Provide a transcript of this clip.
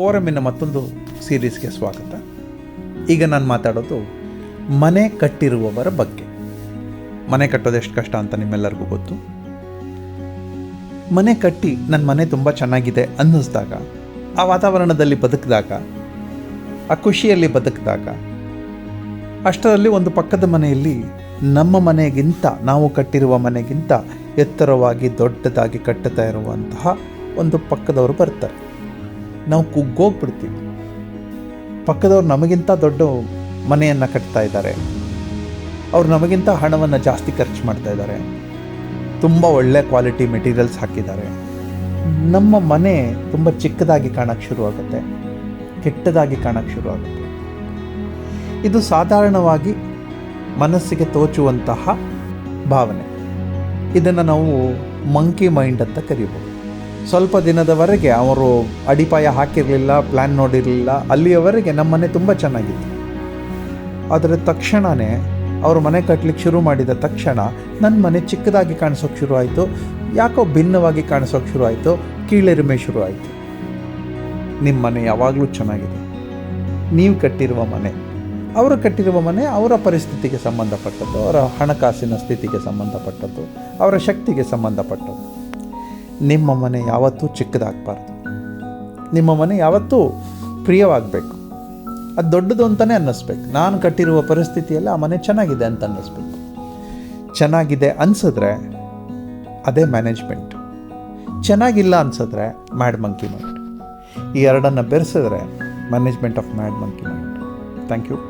ಫೋರಮಿನ ಮತ್ತೊಂದು ಸೀರೀಸ್ಗೆ ಸ್ವಾಗತ. ಈಗ ನಾನು ಮಾತಾಡೋದು ಮನೆ ಕಟ್ಟಿರುವವರ ಬಗ್ಗೆ. ಮನೆ ಕಟ್ಟೋದು ಎಷ್ಟು ಕಷ್ಟ ಅಂತ ನಿಮ್ಮೆಲ್ಲರಿಗೂ ಗೊತ್ತು. ಮನೆ ಕಟ್ಟಿ ನನ್ನ ಮನೆ ತುಂಬ ಚೆನ್ನಾಗಿದೆ ಅನ್ನಿಸ್ದಾಗ, ಆ ವಾತಾವರಣದಲ್ಲಿ ಬದುಕಿದಾಗ, ಆ ಖುಷಿಯಲ್ಲಿ ಬದುಕಿದಾಗ, ಅಷ್ಟರಲ್ಲಿ ಒಂದು ಪಕ್ಕದ ಮನೆಯಲ್ಲಿ ನಮ್ಮ ಮನೆಗಿಂತ, ನಾವು ಕಟ್ಟಿರುವ ಮನೆಗಿಂತ ಎತ್ತರವಾಗಿ ದೊಡ್ಡದಾಗಿ ಕಟ್ಟುತ್ತಾ ಇರುವಂತಹ ಒಂದು ಪಕ್ಕದವರು ಬರ್ತಾರೆ. ನಾವು ಕುಗ್ಗೋಗ್ಬಿಡ್ತೀವಿ ಪಕ್ಕದವ್ರು ನಮಗಿಂತ ದೊಡ್ಡ ಮನೆಯನ್ನು ಕಟ್ತಾ ಇದ್ದಾರೆ. ಅವ್ರು ನಮಗಿಂತ ಹಣವನ್ನು ಜಾಸ್ತಿ ಖರ್ಚು ಮಾಡ್ತಾ ಇದ್ದಾರೆ. ತುಂಬ ಒಳ್ಳೆ ಕ್ವಾಲಿಟಿ ಮೆಟೀರಿಯಲ್ಸ್ ಹಾಕಿದ್ದಾರೆ. ನಮ್ಮ ಮನೆ ತುಂಬ ಚಿಕ್ಕದಾಗಿ ಕಾಣಕ್ಕೆ ಶುರುವಾಗುತ್ತೆ. ಕೆಟ್ಟದಾಗಿ ಕಾಣಕ್ಕೆ ಶುರುವಾಗುತ್ತೆ. ಇದು ಸಾಧಾರಣವಾಗಿ ಮನಸ್ಸಿಗೆ ತೋಚುವಂತಹ ಭಾವನೆ. ಇದನ್ನು ನಾವು ಮಂಕಿ ಮೈಂಡ್ ಅಂತ ಕರಿಬೋದು. ಸ್ವಲ್ಪ ದಿನದವರೆಗೆ ಅವರು ಅಡಿಪಾಯ ಹಾಕಿರಲಿಲ್ಲ ಪ್ಲ್ಯಾನ್ ನೋಡಿರಲಿಲ್ಲ. ಅಲ್ಲಿಯವರೆಗೆ ನಮ್ಮ ಮನೆ ತುಂಬ ಚೆನ್ನಾಗಿತ್ತು. ಆದರೆ ತಕ್ಷಣವೇ ಅವರು ಮನೆ ಕಟ್ಟಲಿಕ್ಕೆ ಶುರು ಮಾಡಿದ ತಕ್ಷಣ ನನ್ನ ಮನೆ ಚಿಕ್ಕದಾಗಿ ಕಾಣಿಸೋಕೆ ಶುರು ಆಯಿತು. ಯಾಕೋ ಭಿನ್ನವಾಗಿ ಕಾಣಿಸೋಕೆ ಶುರು ಆಯಿತು. ಕೀಳೆರಿಮೆ ಶುರು ಆಯಿತು. ನಿಮ್ಮ ಮನೆ ಯಾವಾಗಲೂ ಚೆನ್ನಾಗಿದೆ. ನೀವು ಕಟ್ಟಿರುವ ಮನೆ. ಅವರು ಕಟ್ಟಿರುವ ಮನೆ ಅವರ ಪರಿಸ್ಥಿತಿಗೆ ಸಂಬಂಧಪಟ್ಟದ್ದು, ಅವರ ಹಣಕಾಸಿನ ಸ್ಥಿತಿಗೆ ಸಂಬಂಧಪಟ್ಟದ್ದು, ಅವರ ಶಕ್ತಿಗೆ ಸಂಬಂಧಪಟ್ಟದ್ದು. ನಿಮ್ಮ ಮನೆ ಯಾವತ್ತೂ ಚಿಕ್ಕದಾಗಬಾರ್ದು. ನಿಮ್ಮ ಮನೆ ಯಾವತ್ತೂ ಪ್ರಿಯವಾಗಬೇಕು. ಅದು ದೊಡ್ಡದು ಅಂತಲೇ ಅನ್ನಿಸ್ಬೇಕು. ನಾನು ಕಟ್ಟಿರುವ ಪರಿಸ್ಥಿತಿಯಲ್ಲಿ ಆ ಮನೆ ಚೆನ್ನಾಗಿದೆ ಅಂತ ಅನ್ನಿಸ್ಬೇಕು. ಚೆನ್ನಾಗಿದೆ ಅನಿಸಿದ್ರೆ ಅದೇ ಮ್ಯಾನೇಜ್ಮೆಂಟ್. ಚೆನ್ನಾಗಿಲ್ಲ ಅನಿಸಿದ್ರೆ ಮ್ಯಾಡ್ ಮಂಕಿ ಮೈಂಡ್. ಈ ಎರಡನ್ನು ಬೆರೆಸಿದ್ರೆ management of mad monkey mind. Thank you.